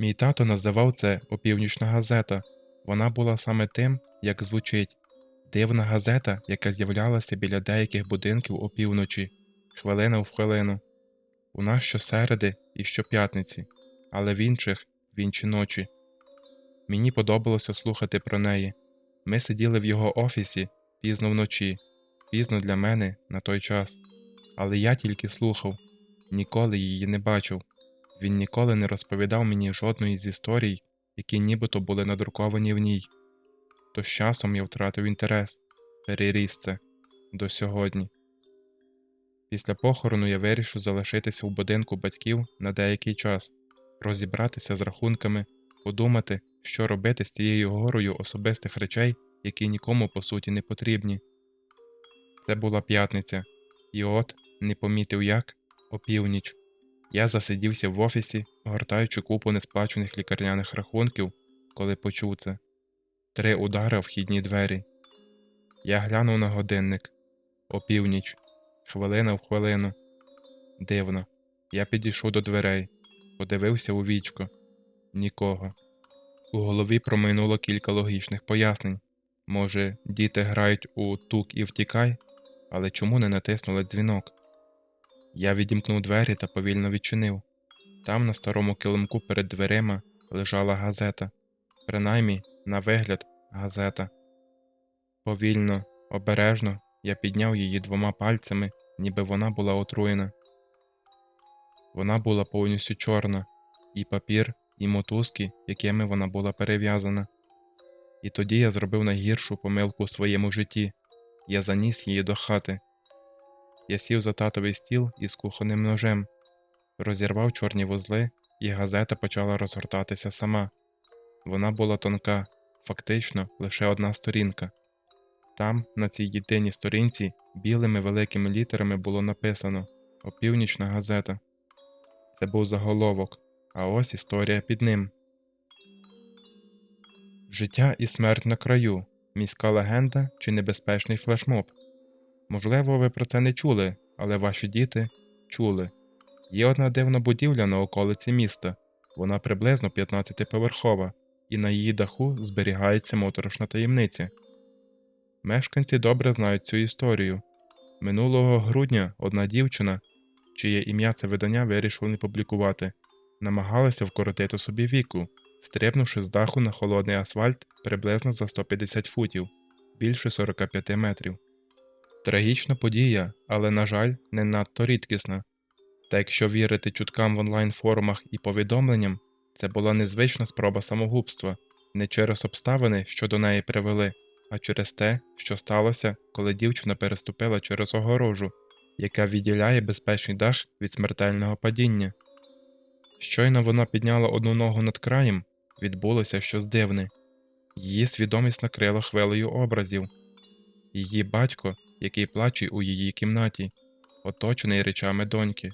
Мій тато називав це опівнічна газета. Вона була саме тим, як звучить дивна газета, яка з'являлася біля деяких будинків опівночі, хвилина в хвилину. У нас щосереди і щоп'ятниці, але в інших в інші ночі. Мені подобалося слухати про неї. Ми сиділи в його офісі пізно вночі, пізно для мене на той час. Але я тільки слухав, ніколи її не бачив. Він ніколи не розповідав мені жодної з історій, які нібито були надруковані в ній. То з часом я втратив інтерес, переріс це до сьогодні. Після похорону я вирішив залишитися в будинку батьків на деякий час, розібратися з рахунками, подумати, що робити з тією горою особистих речей, які нікому по суті не потрібні. Це була п'ятниця, і от, не помітив як, опівніч. Я засидівся в офісі, гортаючи купу несплачених лікарняних рахунків, коли почув це. Три удари в вхідні двері. Я глянув на годинник. Опівніч. Хвилина в хвилину. Дивно. Я підійшов до дверей, подивився у вічко. Нікого. У голові проминуло кілька логічних пояснень. Може, діти грають у тук і втікай, але чому не натиснули дзвінок? Я відімкнув двері та повільно відчинив. Там, на старому килимку перед дверима, лежала газета. Принаймні, на вигляд, газета. Повільно, обережно я підняв її двома пальцями, ніби вона була отруєна. Вона була повністю чорна, і папір, і мотузки, якими вона була перев'язана. І тоді я зробив найгіршу помилку у своєму житті я заніс її до хати. Я сів за татовий стіл із кухонним ножем, розірвав чорні вузли, і газета почала розгортатися сама. Вона була тонка, фактично лише одна сторінка. Там, на цій єдиній сторінці, білими великими літерами було написано Опівнічна газета. Це був заголовок, а ось історія під ним. Життя і смерть на краю. Міська легенда чи небезпечний флешмоб. Можливо, ви про це не чули, але ваші діти чули. Є одна дивна будівля на околиці міста, вона приблизно 15-поверхова, і на її даху зберігається моторошна таємниця. Мешканці добре знають цю історію. Минулого грудня одна дівчина, чиє ім'я це видання вирішило не публікувати, намагалася вкоротити собі віку, стрибнувши з даху на холодний асфальт приблизно за 150 футів, більше 45 метрів. Трагічна подія, але, на жаль, не надто рідкісна. Та якщо вірити чуткам в онлайн форумах і повідомленням, це була незвична спроба самогубства не через обставини, що до неї привели, а через те, що сталося, коли дівчина переступила через огорожу, яка відділяє безпечний дах від смертельного падіння. Щойно вона підняла одну ногу над краєм, відбулося щось дивне. Її свідомість накрила хвилею образів. Її батько, який плаче у її кімнаті, оточений речами доньки.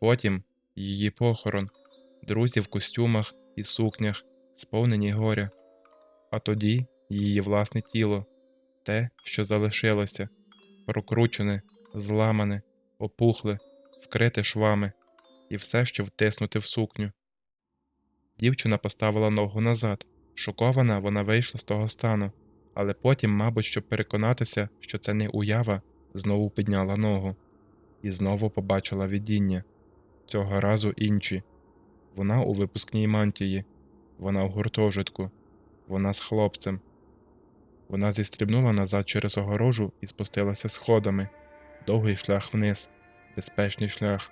Потім її похорон, друзі в костюмах і сукнях, сповнені горя, а тоді її власне тіло, те, що залишилося, прокручене, зламане, опухле, вкрите швами, і все, що втиснуте в сукню. Дівчина поставила ногу назад. Шокована, вона вийшла з того стану, але потім, мабуть, щоб переконатися, що це не уява, знову підняла ногу і знову побачила видіння. Цього разу інші. Вона у випускній мантії, вона в гуртожитку, вона з хлопцем. Вона зістрибнула назад через огорожу і спустилася сходами, довгий шлях вниз, безпечний шлях.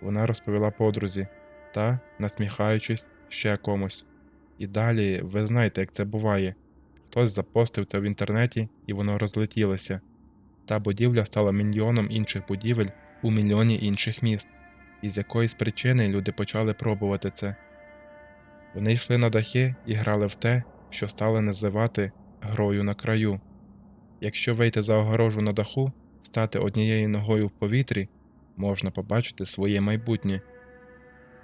Вона розповіла подрузі та, насміхаючись, ще комусь. І далі ви знаєте, як це буває. Хтось запостив це в інтернеті і воно розлетілося. Та будівля стала мільйоном інших будівель у мільйоні інших міст, і з якоїсь причини люди почали пробувати це. Вони йшли на дахи і грали в те, що стали називати грою на краю. Якщо вийти за огорожу на даху, стати однією ногою в повітрі, можна побачити своє майбутнє.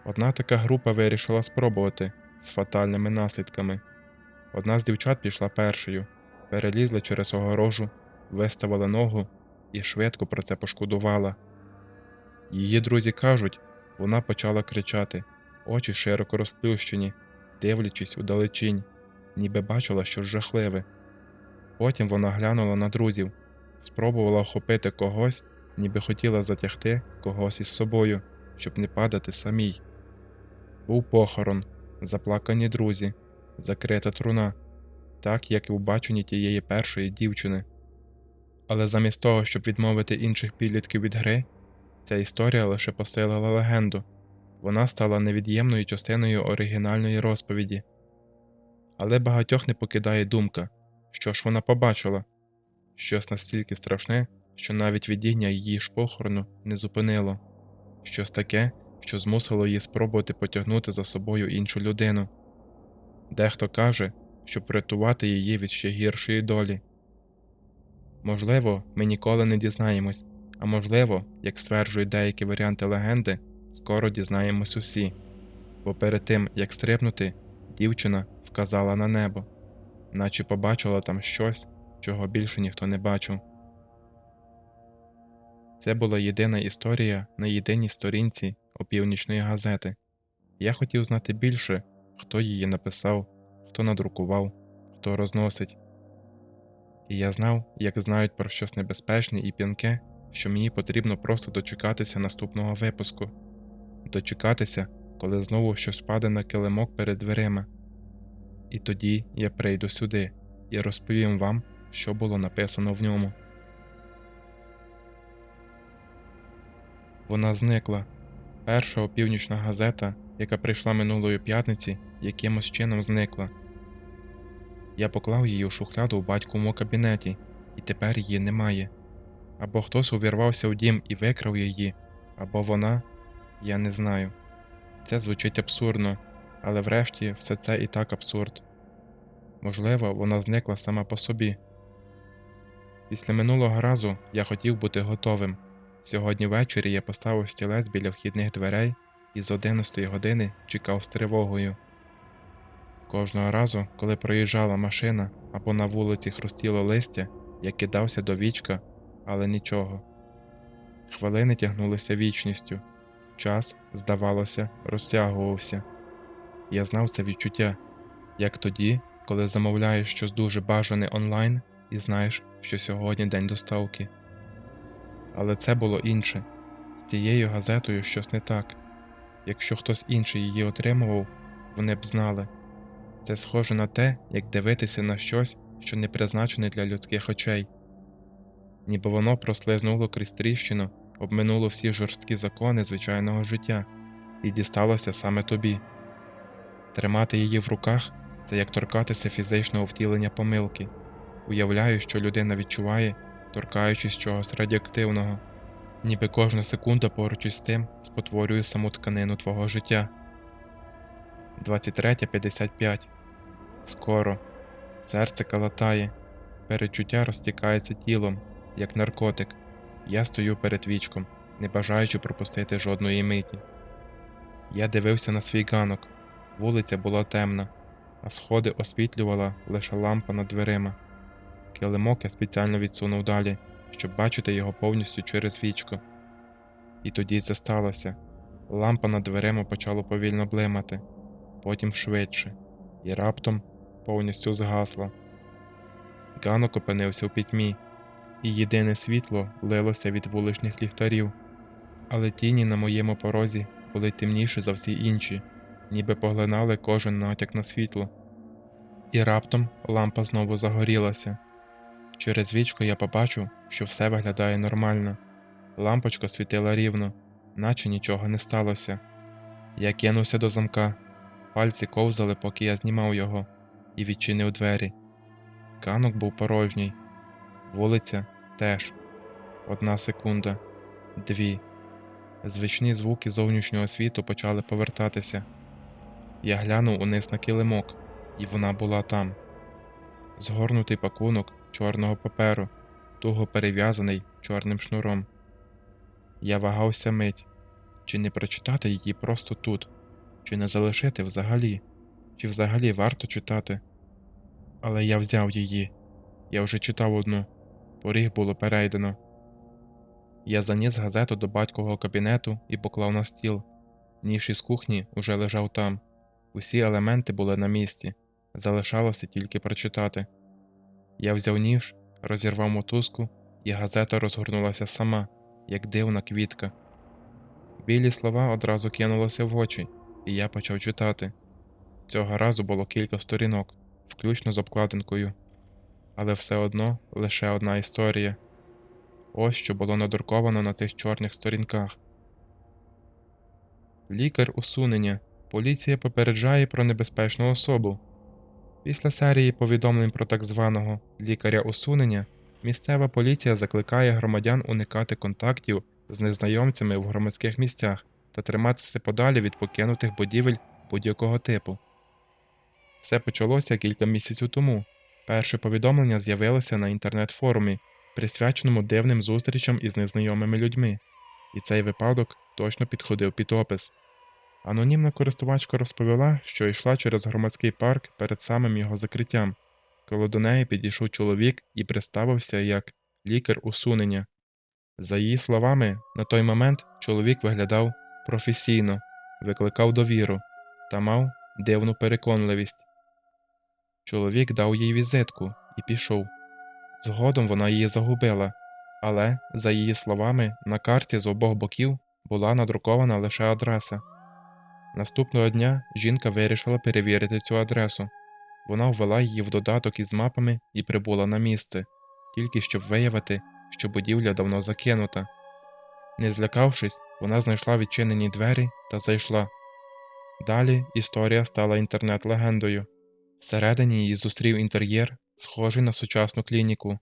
Одна така група вирішила спробувати з фатальними наслідками. Одна з дівчат пішла першою, перелізла через огорожу, виставила ногу і швидко про це пошкодувала. Її друзі кажуть, вона почала кричати очі широко розплющені, дивлячись удалечінь, ніби бачила щось жахливе. Потім вона глянула на друзів, спробувала охопити когось, ніби хотіла затягти когось із собою, щоб не падати самій. Був похорон, заплакані друзі, закрита труна, так як і у баченні тієї першої дівчини. Але замість того, щоб відмовити інших підлітків від гри, ця історія лише посилила легенду, вона стала невід'ємною частиною оригінальної розповіді. Але багатьох не покидає думка, що ж вона побачила щось настільки страшне, що навіть видіння її ж похорону не зупинило, щось таке, що змусило її спробувати потягнути за собою іншу людину. Дехто каже, щоб врятувати її від ще гіршої долі. Можливо, ми ніколи не дізнаємось, а можливо, як стверджують деякі варіанти легенди, скоро дізнаємось усі, бо перед тим, як стрибнути, дівчина вказала на небо, наче побачила там щось, чого більше ніхто не бачив. Це була єдина історія на єдиній сторінці опівнічної газети. Я хотів знати більше, хто її написав, хто надрукував, хто розносить. І я знав, як знають про щось небезпечне і п'янке, що мені потрібно просто дочекатися наступного випуску, дочекатися, коли знову щось паде на килимок перед дверима. І тоді я прийду сюди і розповім вам, що було написано в ньому. Вона зникла. Перша опівнічна газета, яка прийшла минулої п'ятниці, якимось чином зникла. Я поклав її у шухляду у батьковому кабінеті, і тепер її немає. Або хтось увірвався в дім і викрав її, або вона, я не знаю. Це звучить абсурдно, але врешті все це і так абсурд. Можливо, вона зникла сама по собі. Після минулого разу я хотів бути готовим. Сьогодні ввечері я поставив стілець біля вхідних дверей і з 11 години чекав з тривогою. Кожного разу, коли проїжджала машина або на вулиці хрустіло листя, я кидався до вічка, але нічого. Хвилини тягнулися вічністю, час, здавалося, розтягувався. Я знав це відчуття, як тоді, коли замовляєш щось дуже бажане онлайн і знаєш, що сьогодні день доставки. Але це було інше з тією газетою щось не так. Якщо хтось інший її отримував, вони б знали. Це схоже на те, як дивитися на щось, що не призначене для людських очей, ніби воно прослизнуло крізь тріщину, обминуло всі жорсткі закони звичайного життя і дісталося саме тобі. Тримати її в руках це як торкатися фізичного втілення помилки. Уявляю, що людина відчуває, торкаючись чогось радіоактивного, ніби кожна секунда поруч із тим спотворює саму тканину твого життя. 23.55 Скоро. Серце калатає, перечуття розтікається тілом, як наркотик. Я стою перед вічком, не бажаючи пропустити жодної миті. Я дивився на свій ганок. Вулиця була темна, а сходи освітлювала лише лампа над дверима. Килимок я спеціально відсунув далі, щоб бачити його повністю через вічко. І тоді це сталося. Лампа над дверима почала повільно блимати, потім швидше, і раптом повністю згасла. Ганок опинився в пітьмі, і єдине світло лилося від вуличних ліхтарів, але тіні на моєму порозі були темніші за всі інші, ніби поглинали кожен натяк на світло. І раптом лампа знову загорілася. Через вічко я побачив, що все виглядає нормально. Лампочка світила рівно, наче нічого не сталося. Я кинувся до замка, пальці ковзали, поки я знімав його, і відчинив двері. Канок був порожній, вулиця теж. Одна секунда, дві. Звичні звуки зовнішнього світу почали повертатися. Я глянув униз на килимок, і вона була там. Згорнутий пакунок чорного паперу, туго перев'язаний чорним шнуром. Я вагався мить, чи не прочитати її просто тут, чи не залишити взагалі, чи взагалі варто читати. Але я взяв її, я вже читав одну, поріг було перейдено. Я заніс газету до батькового кабінету і поклав на стіл. Ніж із кухні уже лежав там. Усі елементи були на місці, залишалося тільки прочитати. Я взяв ніж, розірвав мотузку, і газета розгорнулася сама, як дивна квітка. Білі слова одразу кинулися в очі, і я почав читати. Цього разу було кілька сторінок, включно з обкладинкою. Але все одно лише одна історія. Ось що було надруковано на цих чорних сторінках. Лікар усунення. Поліція попереджає про небезпечну особу. Після серії повідомлень про так званого лікаря усунення місцева поліція закликає громадян уникати контактів з незнайомцями в громадських місцях та триматися подалі від покинутих будівель будь-якого типу. Все почалося кілька місяців тому. Перше повідомлення з'явилося на інтернет-форумі, присвяченому дивним зустрічам із незнайомими людьми, і цей випадок точно підходив під опис. Анонімна користувачка розповіла, що йшла через громадський парк перед самим його закриттям, коли до неї підійшов чоловік і представився як лікар усунення. За її словами, на той момент чоловік виглядав професійно, викликав довіру та мав дивну переконливість. Чоловік дав їй візитку і пішов. Згодом вона її загубила, але, за її словами, на карті з обох боків була надрукована лише адреса. Наступного дня жінка вирішила перевірити цю адресу. Вона ввела її в додаток із мапами і прибула на місце, тільки щоб виявити, що будівля давно закинута. Не злякавшись, вона знайшла відчинені двері та зайшла. Далі історія стала інтернет-легендою. Всередині її зустрів інтер'єр, схожий на сучасну клініку,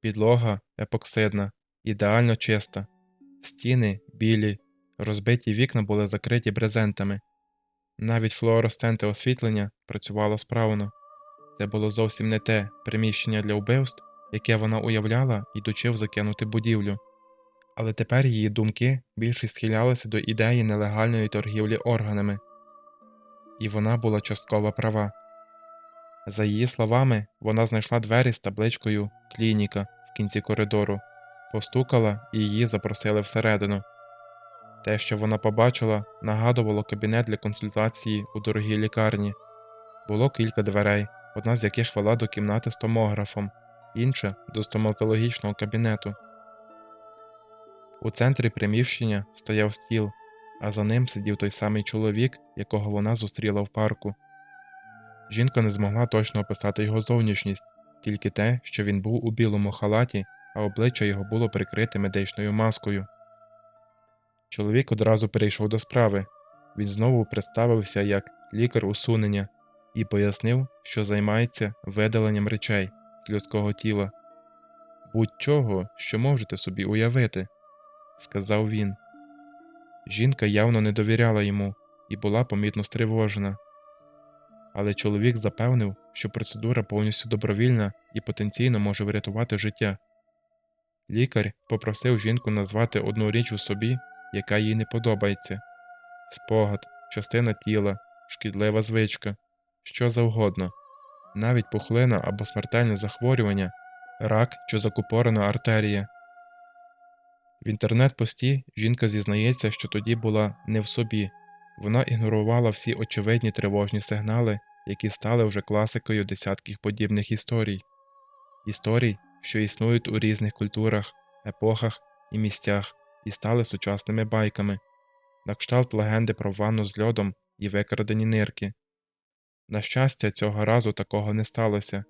підлога епоксидна, ідеально чиста, стіни білі, розбиті вікна були закриті брезентами. Навіть флуоресцентне освітлення працювало справно. Це було зовсім не те приміщення для вбивств, яке вона уявляла, йдучи в закинути будівлю. Але тепер її думки більше схилялися до ідеї нелегальної торгівлі органами, і вона була частково права. За її словами, вона знайшла двері з табличкою Клініка в кінці коридору, постукала і її запросили всередину. Те, що вона побачила, нагадувало кабінет для консультації у дорогій лікарні. Було кілька дверей, одна з яких вела до кімнати з томографом, інша до стоматологічного кабінету. У центрі приміщення стояв стіл, а за ним сидів той самий чоловік, якого вона зустріла в парку. Жінка не змогла точно описати його зовнішність, тільки те, що він був у білому халаті, а обличчя його було прикрите медичною маскою. Чоловік одразу перейшов до справи. Він знову представився як лікар усунення і пояснив, що займається видаленням речей з людського тіла. Будь-чого, що можете собі уявити, сказав він. Жінка явно не довіряла йому і була помітно стривожена. Але чоловік запевнив, що процедура повністю добровільна і потенційно може врятувати життя. Лікар попросив жінку назвати одну річ у собі, яка їй не подобається. Спогад, частина тіла, шкідлива звичка, що завгодно, навіть пухлина або смертельне захворювання, рак чи закупорена артерія. В інтернет-пості жінка зізнається, що тоді була не в собі, вона ігнорувала всі очевидні тривожні сигнали, які стали вже класикою десятків подібних історій, історій, що існують у різних культурах, епохах і місцях і стали сучасними байками, на кшталт легенди про ванну з льодом і викрадені нирки. На щастя, цього разу такого не сталося,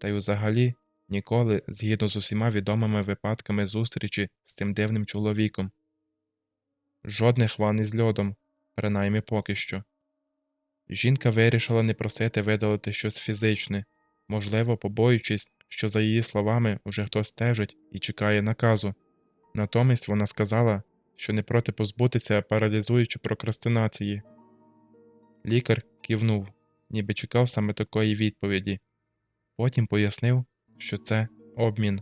та й взагалі ніколи, згідно з усіма відомими випадками зустрічі з тим дивним чоловіком. Жодних ван із льодом, принаймні поки що. Жінка вирішила не просити видалити щось фізичне, можливо, побоюючись, що, за її словами, уже хтось стежить і чекає наказу. Натомість вона сказала, що не проти позбутися паралізуючої прокрастинації. Лікар кивнув, ніби чекав саме такої відповіді. Потім пояснив, що це обмін.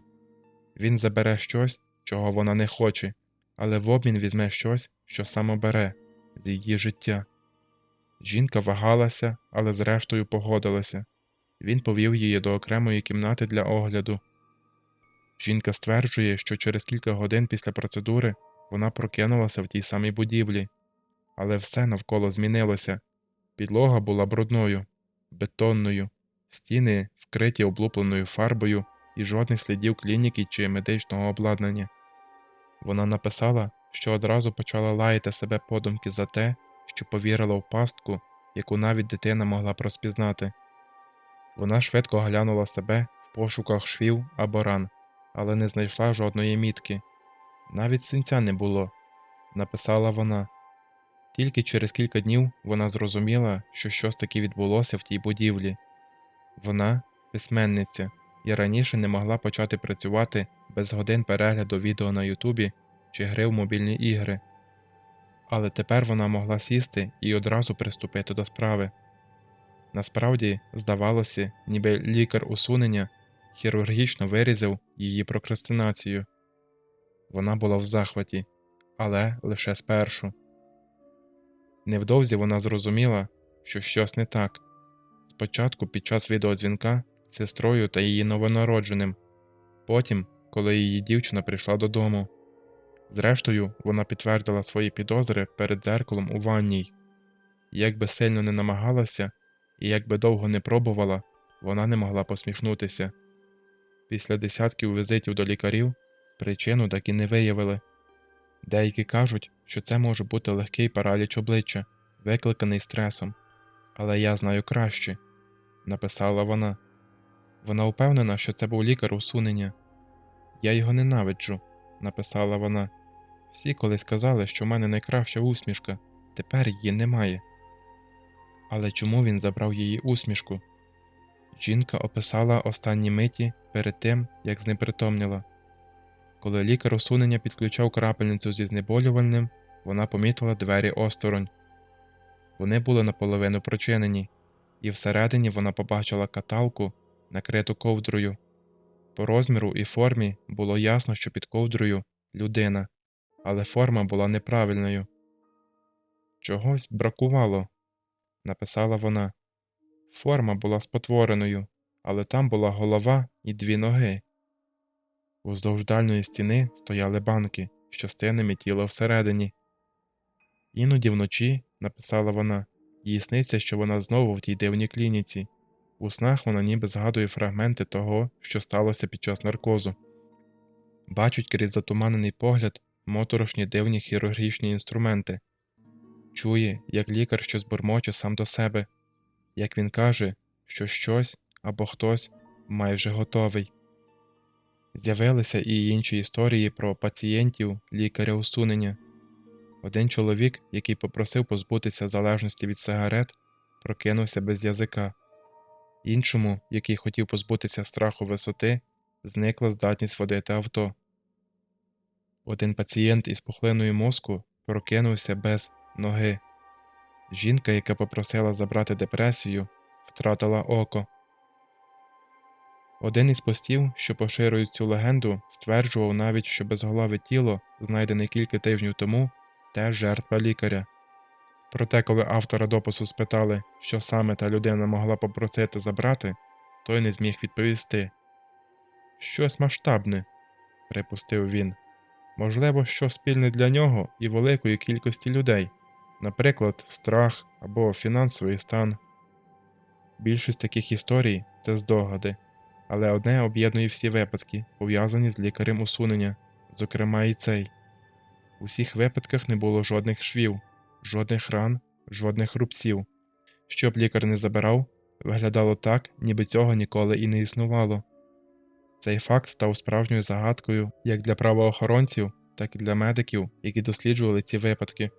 Він забере щось, чого вона не хоче, але в обмін візьме щось, що саме бере з її життя. Жінка вагалася, але зрештою погодилася. Він повів її до окремої кімнати для огляду. Жінка стверджує, що через кілька годин після процедури вона прокинулася в тій самій будівлі. але все навколо змінилося. Підлога була брудною, бетонною, стіни вкриті облупленою фарбою і жодних слідів клініки чи медичного обладнання. Вона написала, що одразу почала лаяти себе подумки за те, що повірила в пастку, яку навіть дитина могла б розпізнати. Вона швидко глянула себе в пошуках швів або ран, але не знайшла жодної мітки. Навіть синця не було, написала вона. Тільки через кілька днів вона зрозуміла, що щось таке відбулося в тій будівлі. Вона письменниця і раніше не могла почати працювати без годин перегляду відео на Ютубі чи гри в мобільні ігри. Але тепер вона могла сісти і одразу приступити до справи. Насправді, здавалося, ніби лікар усунення хірургічно вирізав її прокрастинацію. Вона була в захваті, але лише спершу. Невдовзі вона зрозуміла, що щось не так. Спочатку під час відеодзвінка з сестрою та її новонародженим, потім, коли її дівчина прийшла додому. Зрештою, вона підтвердила свої підозри перед дзеркалом у ванній. Як би сильно не намагалася, і як би довго не пробувала, вона не могла посміхнутися. Після десятків візитів до лікарів причину так і не виявили. Деякі кажуть, що це може бути легкий параліч обличчя, викликаний стресом. Але я знаю краще, написала вона. Вона впевнена, що це був лікар усунення. Я його ненавиджу, написала вона. Всі колись казали, що в мене найкраща усмішка, тепер її немає. Але чому він забрав її усмішку? Жінка описала останні миті перед тим, як знепритомніла. Коли лікар усунення підключав крапельницю зі знеболювальним, вона помітила двері осторонь. Вони були наполовину прочинені, і всередині вона побачила каталку, накриту ковдрою. По розміру і формі було ясно, що під ковдрою людина, але форма була неправильною. Чогось бракувало, написала вона. Форма була спотвореною, але там була голова і дві ноги. Уздовж дальньої стіни стояли банки, з частинами тіла всередині. Іноді вночі, написала вона, їй сниться, що вона знову в тій дивній клініці. У снах вона ніби згадує фрагменти того, що сталося під час наркозу. Бачить крізь затуманений погляд моторошні дивні хірургічні інструменти, чує, як лікар щось бурмоче сам до себе, як він каже, що щось або хтось майже готовий. З'явилися і інші історії про пацієнтів лікаря усунення. Один чоловік, який попросив позбутися залежності від сигарет, прокинувся без язика, іншому, який хотів позбутися страху висоти, зникла здатність водити авто. Один пацієнт із пухлиною мозку прокинувся без ноги. Жінка, яка попросила забрати депресію, втратила око. Один із постів, що поширюють цю легенду, стверджував навіть, що безголове тіло, знайдене кілька тижнів тому, теж жертва лікаря. Проте, коли автора допису спитали, що саме та людина могла попросити забрати, той не зміг відповісти. Щось масштабне, припустив він. Можливо, що спільне для нього і великої кількості людей, наприклад, страх або фінансовий стан. Більшість таких історій це здогади, але одне об'єднує всі випадки, пов'язані з лікарем усунення, зокрема і цей. У всіх випадках не було жодних швів, жодних ран, жодних рубців. Щоб лікар не забирав, виглядало так, ніби цього ніколи і не існувало. Цей факт став справжньою загадкою як для правоохоронців, так і для медиків, які досліджували ці випадки.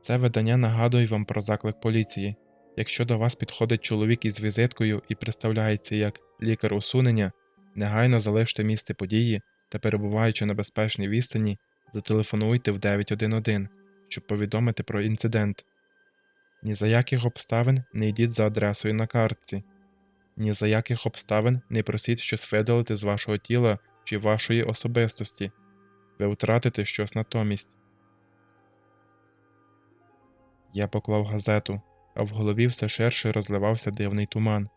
Це видання нагадує вам про заклик поліції. Якщо до вас підходить чоловік із візиткою і представляється як лікар усунення, негайно залиште місце події та, перебуваючи на безпечній відстані, зателефонуйте в 911, щоб повідомити про інцидент. Ні за яких обставин не йдіть за адресою на картці, ні за яких обставин не просіть щось видалити з вашого тіла чи вашої особистості, ви втратите щось натомість. Я поклав газету, а в голові все ширше розливався дивний туман,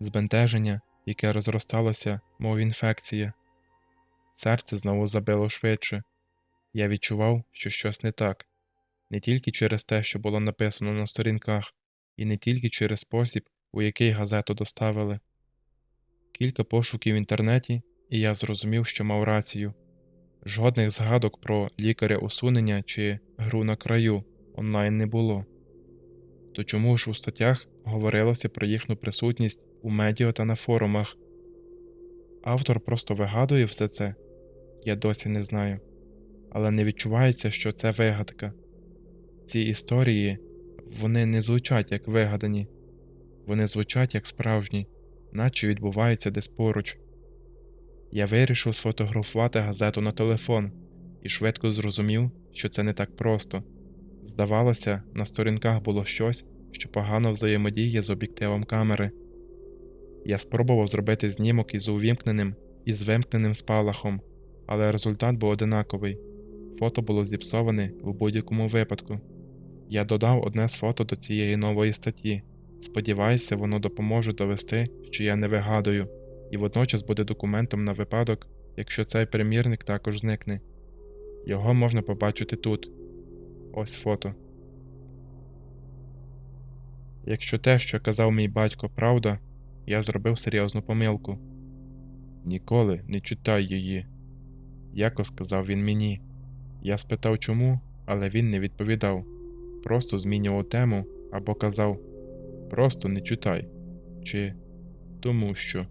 збентеження, яке розросталося, мов інфекція. Серце знову забило швидше. Я відчував, що щось не так. Не тільки через те, що було написано на сторінках, і не тільки через спосіб, у який газету доставили. Кілька пошуків в інтернеті, і я зрозумів, що мав рацію. Жодних згадок про лікаря усунення чи гру на краю онлайн не було. То чому ж у статтях говорилося про їхню присутність у медіа та на форумах? Автор просто вигадує все це? Я досі не знаю. Але не відчувається, що це вигадка. Ці історії вони не звучать як вигадані, вони звучать як справжні, наче відбуваються десь поруч. Я вирішив сфотографувати газету на телефон і швидко зрозумів, що це не так просто. Здавалося, на сторінках було щось, що погано взаємодіє з об'єктивом камери. Я спробував зробити знімок із увімкненим і з вимкненим спалахом, але результат був одинаковий. Фото було зіпсоване в будь-якому випадку. Я додав одне з фото до цієї нової статті. Сподіваюся, воно допоможе довести, що я не вигадую, і водночас буде документом на випадок, якщо цей примірник також зникне. Його можна побачити тут. Ось фото. Якщо те, що казав мій батько, правда, я зробив серйозну помилку. Ніколи не читай її. Якось сказав він мені. Я спитав чому, але він не відповідав. Просто змінював тему або казав Просто не читай. Чи тому що.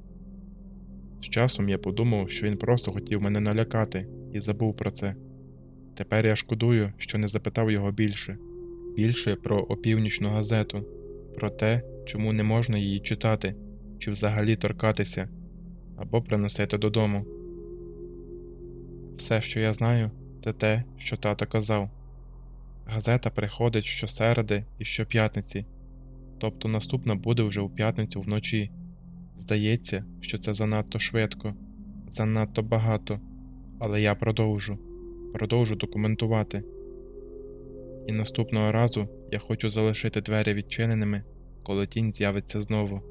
З часом я подумав, що він просто хотів мене налякати і забув про це. Тепер я шкодую, що не запитав його більше, більше про опівнічну газету, про те, чому не можна її читати, чи взагалі торкатися, або приносити додому. Все, що я знаю, це те, що тато казав. Газета приходить щосереди і щоп'ятниці, тобто наступна буде вже у п'ятницю вночі. Здається, що це занадто швидко, занадто багато, але я продовжу, продовжу документувати. І наступного разу я хочу залишити двері відчиненими, коли тінь з'явиться знову.